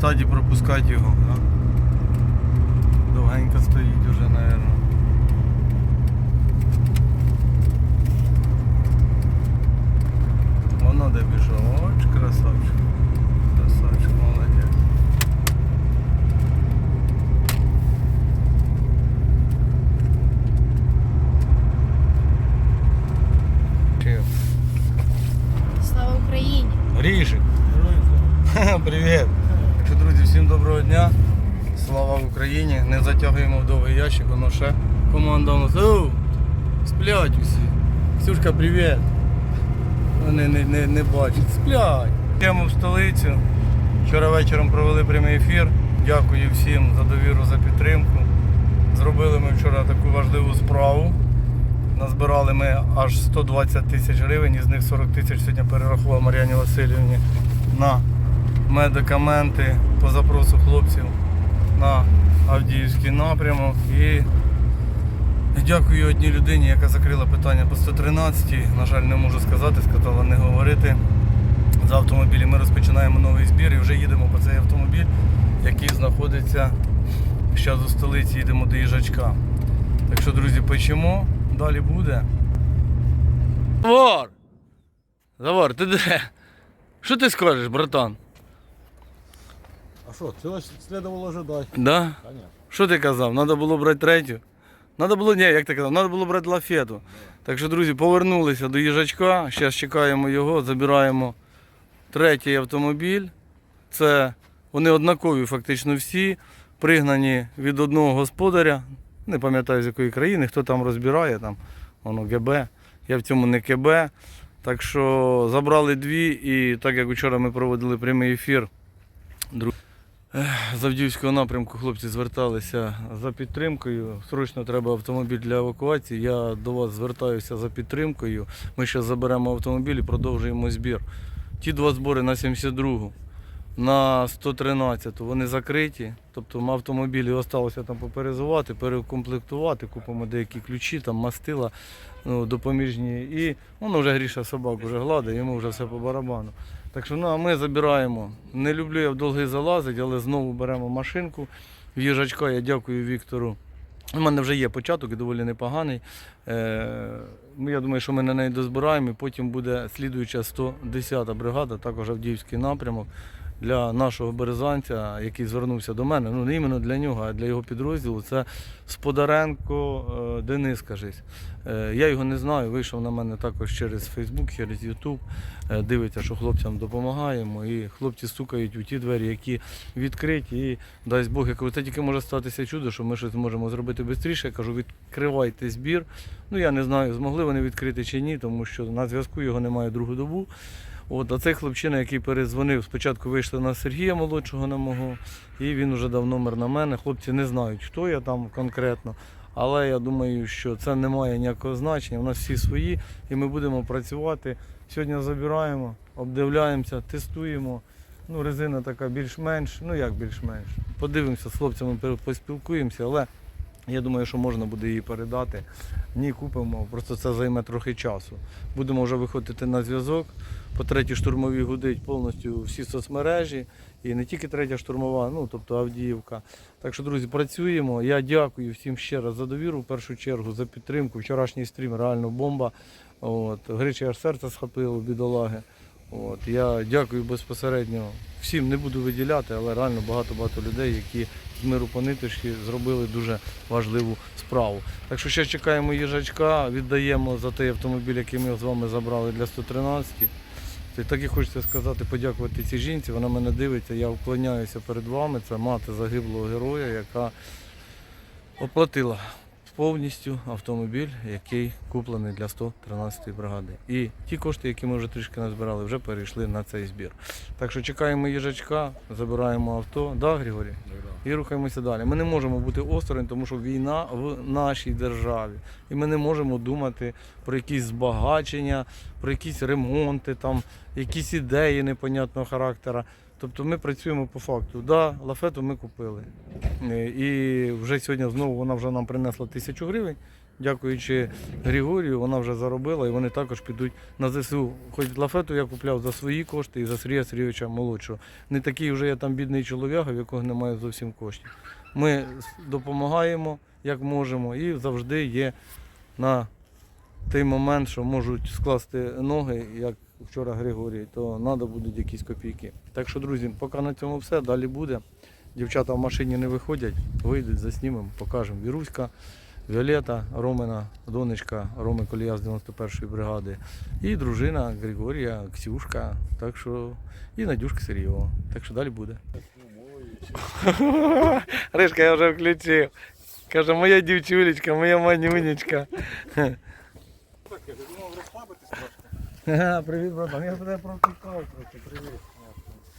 стадії пропускати його. Да? Довгенько стоїть уже, мабуть. Воно де пішов. Оч, красавчик. Красавчик, молодець. Чив. Слава Україні! Грішик. Привіт. Всім доброго дня. Слава Україні. Не затягуємо в довгий ящик, воно ще команда у нас. Сплять усі. Ксюшка, привіт. Вони не, не, не бачать. Сплять. Йдемо в столицю. Вчора вечором провели прямий ефір. Дякую всім за довіру, за підтримку. Зробили ми вчора таку важливу справу. Назбирали ми аж 120 тисяч гривень, із них 40 тисяч сьогодні перерахував Мар'яні Васильівні на медикаменти по запросу хлопців на Авдіївський напрямок. І дякую одній людині, яка закрила питання по 113. На жаль, не можу сказати, сказала не говорити. За автомобілі ми розпочинаємо новий збір і вже їдемо по цей автомобіль, який знаходиться зараз у столиці, їдемо до їжачка. Так що, друзі, печемо, далі буде. Завар! Завар, ти де? Що ти скажеш, братан? А что, цього следовало ожидать. Да? Конечно. Що ти казав? Надо було брати третю. Надо було, ні, як ти казав, надо було брати лафету. Так що, друзі, повернулися до їжачка. Зараз чекаємо його, забираємо третій автомобіль. Це вони однакові, фактично всі, пригнані від одного господаря. Не пам'ятаю з якої країни, хто там розбирає, там воно ГБ. Я в цьому не КБ. Так що забрали дві, і так як вчора ми проводили прямий ефір. Дру- Ех, З Авдіївського напрямку хлопці зверталися за підтримкою. Срочно треба автомобіль для евакуації. Я до вас звертаюся за підтримкою. Ми зараз заберемо автомобіль і продовжуємо збір. Ті два збори на 72-гу, на 113-ту вони закриті. Тобто автомобілі залишилося там поперезувати, переукомплектувати, купимо деякі ключі, там мастила ну, допоміжні. І воно вже гріша собак вже гладить, йому вже все по барабану. Так що ну, а ми забираємо. Не люблю я в довгий залазити, але знову беремо машинку. В їжачка я дякую Віктору. У мене вже є початок і доволі непоганий. Е, ну, я думаю, що ми на неї дозбираємо. І потім буде слідуюча 110-та бригада, також Авдіївський напрямок для нашого березанця, який звернувся до мене. Ну не іменно для нього, а для його підрозділу. Це Сподаренко е, Денис, кажись. Е, я його не знаю, вийшов на мене також через Фейсбук, через Ютуб. Е, дивиться, що хлопцям допомагаємо. І хлопці стукають у ті двері, які відкриті. І дасть Бог, я кажу, це тільки може статися чудо, що ми щось зможемо зробити швидше. Я кажу, відкривайте збір. Ну я не знаю, змогли вони відкрити чи ні, тому що на зв'язку його немає другу добу. От, а цей хлопчина, який перезвонив, спочатку вийшли на Сергія молодшого на мого, і він вже дав номер на мене. Хлопці не знають, хто я там конкретно. Але я думаю, що це не має ніякого значення. У нас всі свої, і ми будемо працювати. Сьогодні забираємо, обдивляємося, тестуємо. Ну, резина така більш-менш, ну як більш-менш. Подивимося з хлопцями, поспілкуємося, але я думаю, що можна буде її передати. Ні, купимо, просто це займе трохи часу. Будемо вже виходити на зв'язок. По третій штурмовій гудить повністю всі соцмережі. І не тільки третя штурмова, ну тобто Авдіївка. Так що, друзі, працюємо. Я дякую всім ще раз за довіру, в першу чергу, за підтримку. Вчорашній стрім реально бомба. От, Гречі аж серце схопило, бідолаги. От, я дякую безпосередньо всім, не буду виділяти, але реально багато-багато людей, які з миру по зробили дуже важливу справу. Так що ще чекаємо їжачка, віддаємо за той автомобіль, який ми з вами забрали для 113. Так і хочеться сказати, подякувати цій жінці. Вона мене дивиться, я вклоняюся перед вами. Це мати загиблого героя, яка оплатила повністю автомобіль, який куплений для 113-ї бригади. І ті кошти, які ми вже трішки назбирали, вже перейшли на цей збір. Так що чекаємо їжачка, забираємо авто. Да, Григорій? І рухаємося далі. Ми не можемо бути осторонь, тому що війна в нашій державі. І ми не можемо думати про якісь збагачення, про якісь ремонти, там, якісь ідеї непонятного характеру. Тобто ми працюємо по факту. Да, лафету ми купили. Е, І вже сьогодні знову вона вже нам принесла тисячу гривень. дякуючи Григорію, вона вже заробила і вони також підуть на ЗСУ. Хоч лафету я купляв за свої кошти і за Сергія Сергійовича молодшого. Не такий вже я там бідний чоловік, в якого немає зовсім коштів. Ми допомагаємо як можемо і завжди є на той момент, що можуть скласти ноги, як вчора Григорій, то треба будуть якісь копійки. Так що, друзі, поки на цьому все, далі буде. Дівчата в машині не виходять, вийдуть, заснімемо, покажемо. Віруська, Віолета, Ромина, донечка Роми Колія з 91-ї бригади. І дружина Григорія, Ксюшка. Так що і Надюшка Сергієва. Так що далі буде. Ришка, я вже включив. Каже, моя дівчулечка, моя манюнечка. Так, я думав розслабитись трошки. Ага, Привіт, братан. Я тебе протикав трохи, привіт.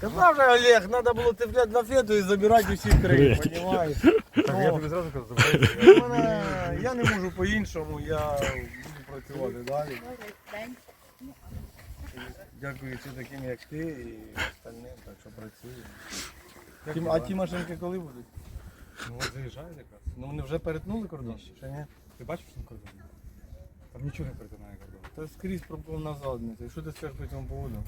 Казав же Олег, треба було цепляти на фету і забирати усі три, розумієш? Так, я тобі зразу казав, Я, мене, я не можу по-іншому, я буду працювати далі. Дякуючи таким, як ти і остальним, так що працюю. Ті- А ті машинки коли будуть? Ну от заїжджає якраз. Ну вони вже перетнули кордон? Ще ні? Ти бачиш там кордон? Там нічого не перетинає. Та скрізь пропав на задницю. І Що ти скажеш по цьому поводу?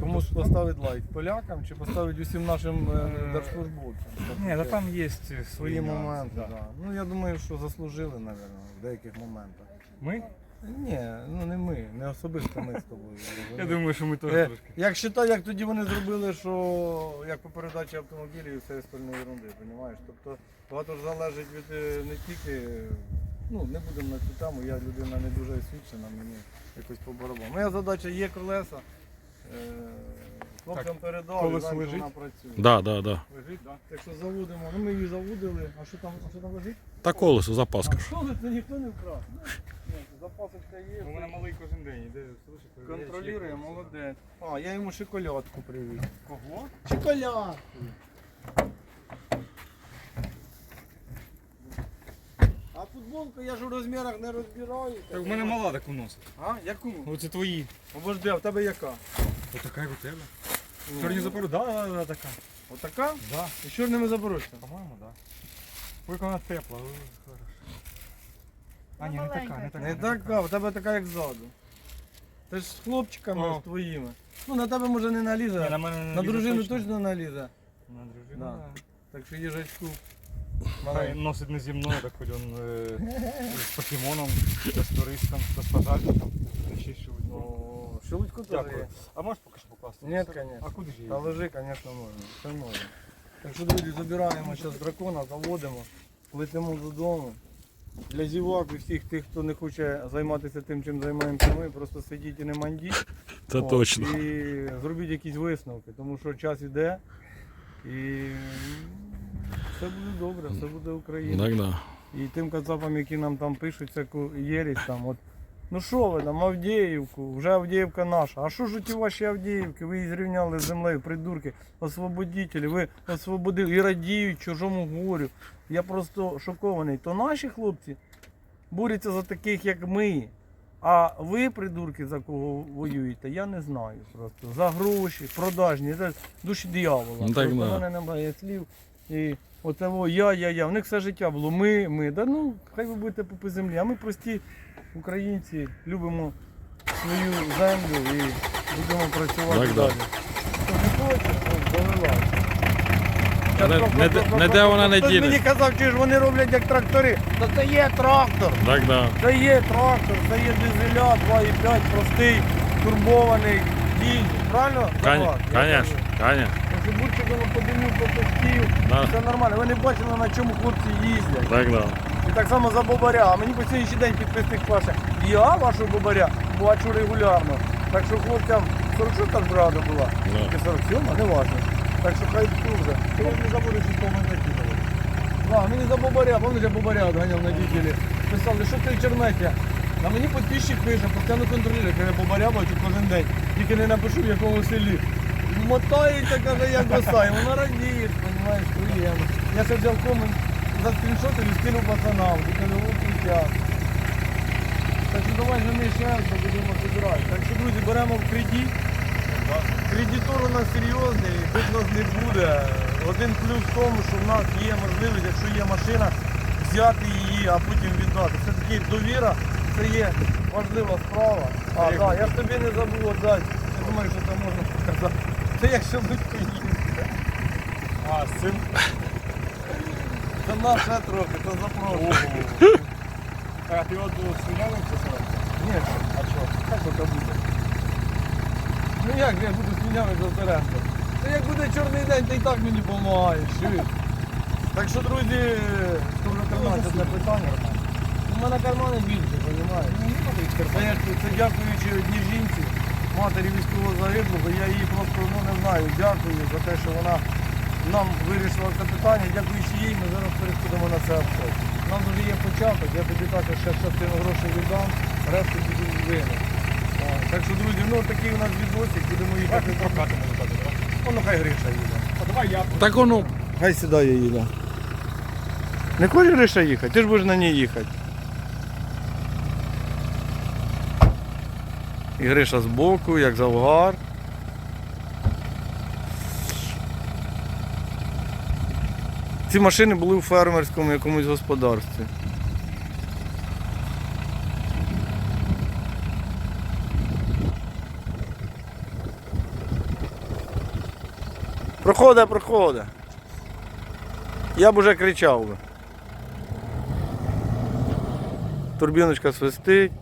Кому ж поставить лайк? Полякам чи поставить усім нашим е, держслужбовцям? Ні, та там є свої моменти. Да. Ну я думаю, що заслужили, мабуть, в деяких моментах. Ми? Ні, ну не ми, не особисто ми з тобою. Я думаю, що ми теж Е, трошки. як считай, як тоді вони зробили, що як по передачі автомобілів і все остальної ерунди, розумієш? Тобто багато ж залежить від е, не тільки, ну не будемо на цю тему, я людина не дуже освічена, мені якось по барабану. Моя задача є колеса. Е, хлопцям передав, колесо і лежить? вона працює. Да, да, да. Лежить, так? Так що заводимо, ну ми її заводили, а що там, а що там лежить? Та колесо, запаска. А що це ніхто не вкрав? Ну, ні, запасочка є. У мене малий кожен день іде, слушай, Контролює, молодець. А, я йому шоколадку привіз. Кого? Шоколадку. А футболку я ж у розмірах не розбираю. Так в мене мала таку носить. А, яку? Оце твої. Обожди, а в тебе яка? Отака як у тебе. Чорні запору, да, да, да, така. Отака? Да. І з чорними запорожцями. По-моєму, да. Ой, вона тепла. ой, хорошо. А, ні, не така, не така. Не така, в тебе така як ззаду. Ти ж з хлопчиками О. з твоїми. Ну на тебе може не налізе. Ні, на мене не на дружину точно налізе. На дружину, да. Так що їжачку. Хай носить не зі мною, так хоч він е, з покемоном, з туристом, з пожарником. Ще що О, Шелудько теж Дякую. є. А можеш поки що покласти? Конечно. А куди ж її? Та лежи, звісно, можна. Все можна. Так що, друзі, забираємо зараз дракона, заводимо, летимо додому. Для зівак і всіх тих, хто не хоче займатися тим, чим займаємося ми, просто сидіть і не мандіть. Це От, точно. І зробіть якісь висновки, тому що час іде і все буде добре, все буде Україна. Так, да. І тим кацапам, які нам там пишуть, всяку єрість там, от. Ну що ви там, Авдіївку, вже Авдіївка наша. А що ж ті ваші Авдіївки? Ви її зрівняли з землею, придурки, освободітелі, ви освободили і радіють чужому горю. Я просто шокований. То наші хлопці борються за таких, як ми. А ви, придурки, за кого воюєте, я не знаю просто. За гроші, продажні, душі диявола. Ну, так, просто да. мене немає слів. І оце во я, я, я. В них все життя було ми, ми. Да ну, хай ви будете по землі. А ми прості українці любимо свою землю і будемо працювати Так, далі. Не де- не де вона не Хтось мені казав, чи ж вони роблять як трактори. Та це є трактор. Так, да. Це є трактор, це є дизеля 2,5, простий, турбований дізель. Правильно? Кон- Давай, я Конечно, кажу. конечно. Якщо будь-що воно подивив, Да. все нормально. Ви не бачили, на чому хлопці їздять. Так, да. І так само за бобаря. А мені по сьогоднішній день підписник пише, я вашого бобаря бачу регулярно. Так що хлопцям 46 бригада була, Да. тільки 47, не важно. Так що хай дуже. Я не забуду, що в мене кидали. Да, мені за бобаря, пам'ятаєш, я бобаря ганяв на дітелі. Писали, що ти в черметі? На мені підписчик пише, постійно контролює, каже, бобаря бачу кожен день. Тільки не напишу, в якому селі. Мотається, каже, як коса, і вона радіє, розумієш, приємно. Я ще взяв комент за скріншотом і скинув пацанам. І кажу, от життя. Так що давай ще будемо збирати. Так що, друзі, беремо в кредит. Кредитор у нас серйозний, тут нас не буде. Один плюс в тому, що в нас є можливість, якщо є машина, взяти її, а потім віддати. Все-таки довіра це є важлива справа. А, так, я ж тобі не забув віддати. Я думаю, що це можна показати. Це якщо будь їсти. А, з цим? Це наше трохи, це запрошую. А ти от свиняним це сразу? Ні, а що? Як це буде? Ну як я буду смінями за Теренко? Це як буде чорний день, ти і так мені допомагаєш. чуєш? Так що, друзі, хто вже це не питання. У мене кармани більше, розумієш? Це, це дякуючи одній жінці, матері військового загиблого, я їй просто ну, не знаю, дякую за те, що вона нам вирішила це питання. Дякуючи їй, ми зараз переходимо на це авто. У нас вже є початок, я тобі також ще частину грошей віддам, решту буду винен. Так що, друзі, ну такий у нас відосик, будемо їхати. Прокатимо. Ну, ну хай Гриша їде. А давай я. Так воно. Хай сідає їде. Не хочеш Гриша їхати? Ти ж будеш на ній їхати. І Гриша збоку, як завгар. Ці машини були у фермерському якомусь господарстві. Проходи, проходи. Я б уже кричав би. Турбіночка свистить.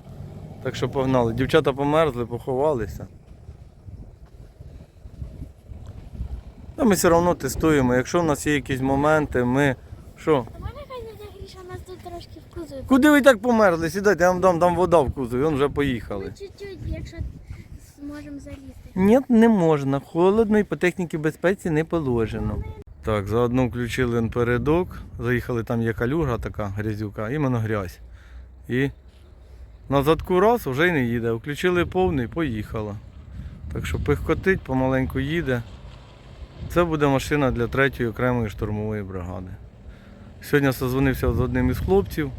Так що погнали. Дівчата померзли, поховалися. Та ми все одно тестуємо. Якщо в нас є якісь моменти, ми. Що? А мене хай не нас тут трошки в кузові. Куди ви так померзли? Сідайте, я вам дам, дам вода в кузові, вон вже поїхали. Ну, чуть-чуть, якщо зможемо залізти. Ні, не можна. Холодно і по техніці безпеці не положено. Так, заодно включили напередок. Заїхали, там є калюга така грязюка, іменно грязь. І на задку раз вже й не їде. Включили повний, поїхала. Так що пихкотить, помаленьку їде. Це буде машина для 3-ї окремої штурмової бригади. Сьогодні созвонився з одним із хлопців.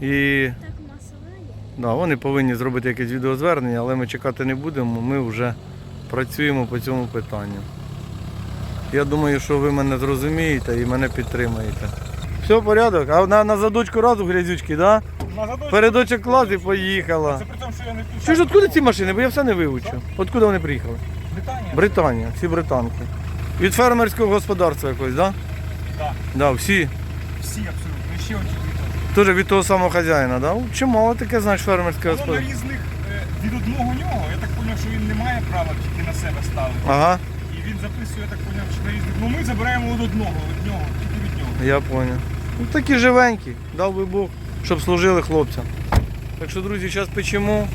І Так. Да, вони повинні зробити якесь відеозвернення, але ми чекати не будемо, ми вже працюємо по цьому питанню. Я думаю, що ви мене зрозумієте і мене підтримаєте. Все, порядок. А на, на задочку разу грязючки, да? Задочку. Передочок клас і поїхала. Це при тому, що я не включав. Чи ж откуда ці машини? Бо я все не вивчу. Откуда вони приїхали? Британія? Британія, ці британки. Від фермерського господарства якогось, так? Да? Так. Да, всі. Всі абсолютно. І ще дві Теж від того самого хазяїна, да? Чимало таке, знаєш, фермерське Воно на господарство. різних е, від одного нього, я так зрозумів, що він не має права тільки на себе ставити. Ага. І він записує, я так зрозумів, що на різних. Ну ми забираємо від одного, від нього, тільки від нього. Я понял. Ну такі живенькі, дав би Бог, щоб служили хлопцям. Так що, друзі, зараз печемо.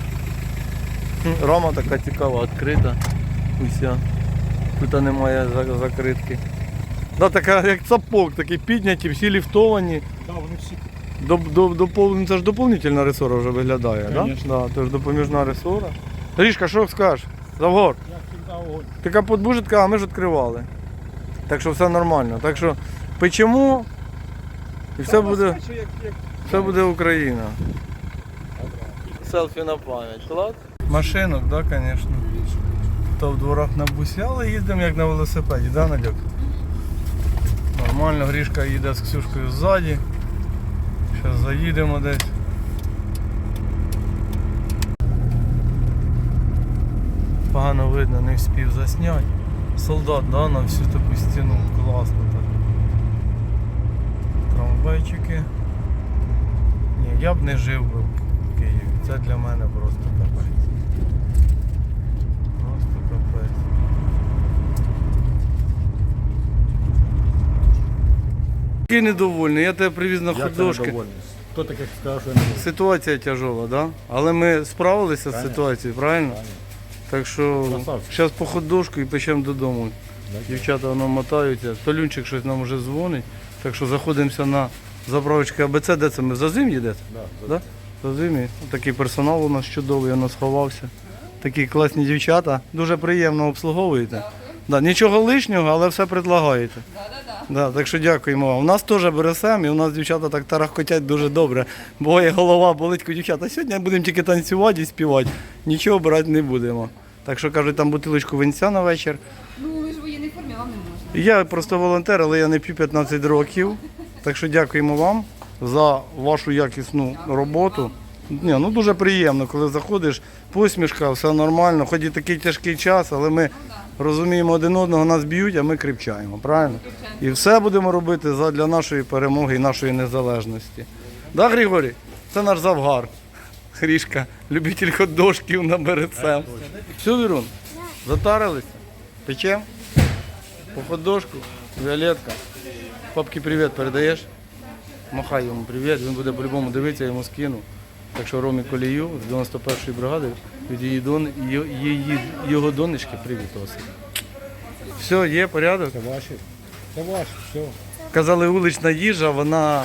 Рама така цікава, відкрита. Уся. Тут немає закритки. Да, така як цапок, такі підняті, всі ліфтовані. Так, вони всі. До, до, ну, Це ж доповнительна ресора вже виглядає, так? Да? Да, це ж допоміжна ресора. Ріжка, що скажеш? Завгор. Ти капот будеш а ми ж відкривали. Так що все нормально. Так що печемо і все буде. Це буде Україна. Селфі на пам'ять. Клас? Машинок, так, да, звісно. То в дворах на бусі, але їздимо як на велосипеді, да, Надюк? Нормально, Грішка їде з Ксюшкою ззаді. Зараз заїдемо десь. Погано видно, не встиг засняти. Солдат, да, на всю таку стіну. Класно так. Трамвайчики. Ні, я б не жив би в Києві. Це для мене просто капець. Просто капець. Який недовольний, я тебе привіз на ходошки. Хто таке сказав, що я не Ситуація тяжова, да? але ми справилися з Конечно. ситуацією, правильно? Так що Красавчик. зараз по ходошку і печемо додому. Дівчата воно мотаються. Толюнчик щось нам вже дзвонить. Так що заходимося на заправочки АБЦ, де це ми? За зим їдете? Да? За зимі. Такий персонал у нас чудовий, воно сховався. Такі класні дівчата. Дуже приємно обслуговуєте. Да, нічого лишнього, але все предлагаєте. Да, так що дякуємо вам. У нас теж БРСМ, і у нас дівчата так тарахкотять дуже добре. Бо є голова болить, кажу, дівчата, сьогодні будемо тільки танцювати і співати. Нічого брати не будемо. Так що кажуть, там бутилочку винця на вечір. Ну, ви ж в воєнній формі, вам не можна. Я просто волонтер, але я не п'ю 15 років. Так що дякуємо вам за вашу якісну роботу. Ні, ну дуже приємно, коли заходиш, посмішка, все нормально, хоч і такий тяжкий час, але ми розуміємо один одного, нас б'ють, а ми кріпчаємо, правильно? І все будемо робити для нашої перемоги і нашої незалежності. Да, Григорій? Це наш завгар. Грішка, любитель хот-дошків на берецем. Все, Вірун? Затарилися? Печем? По хот-дошку? Віолетка. Папки привіт передаєш? Махай йому привіт, він буде по-любому дивитися, я йому скину. Так що Ромі Колію з 91-ї бригади від її, дон, її, його донечки привіт Осип. Все, є порядок? Це ваші. Це ваші, все. Казали, вулична їжа, вона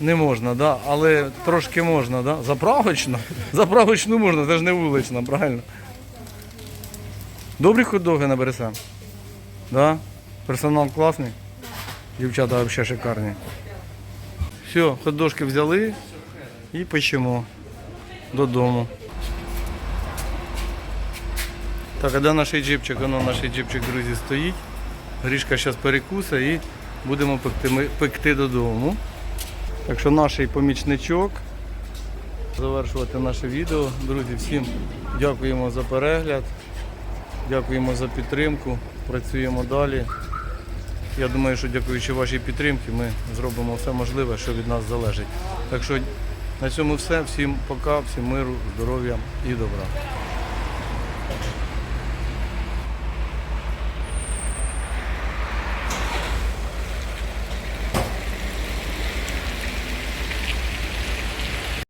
не можна, да? але трошки можна, да? Заправочно? Заправочну можна, це ж не вулична, правильно? Добрі хот-доги на? Да? Персонал класний? Дівчата взагалі шикарні. Все, хот-дошки взяли і печемо додому. Так, а де наш джипчик? Воно наш джипчик, друзі, стоїть. Грішка зараз перекуса і будемо пекти, ми- пекти додому. Так що наш помічничок. Завершувати наше відео. Друзі, всім дякуємо за перегляд, дякуємо за підтримку. Працюємо далі. Я думаю, що дякуючи вашій підтримці, ми зробимо все можливе, що від нас залежить. Так що на цьому все. Всім пока, всім миру, здоров'я і добра.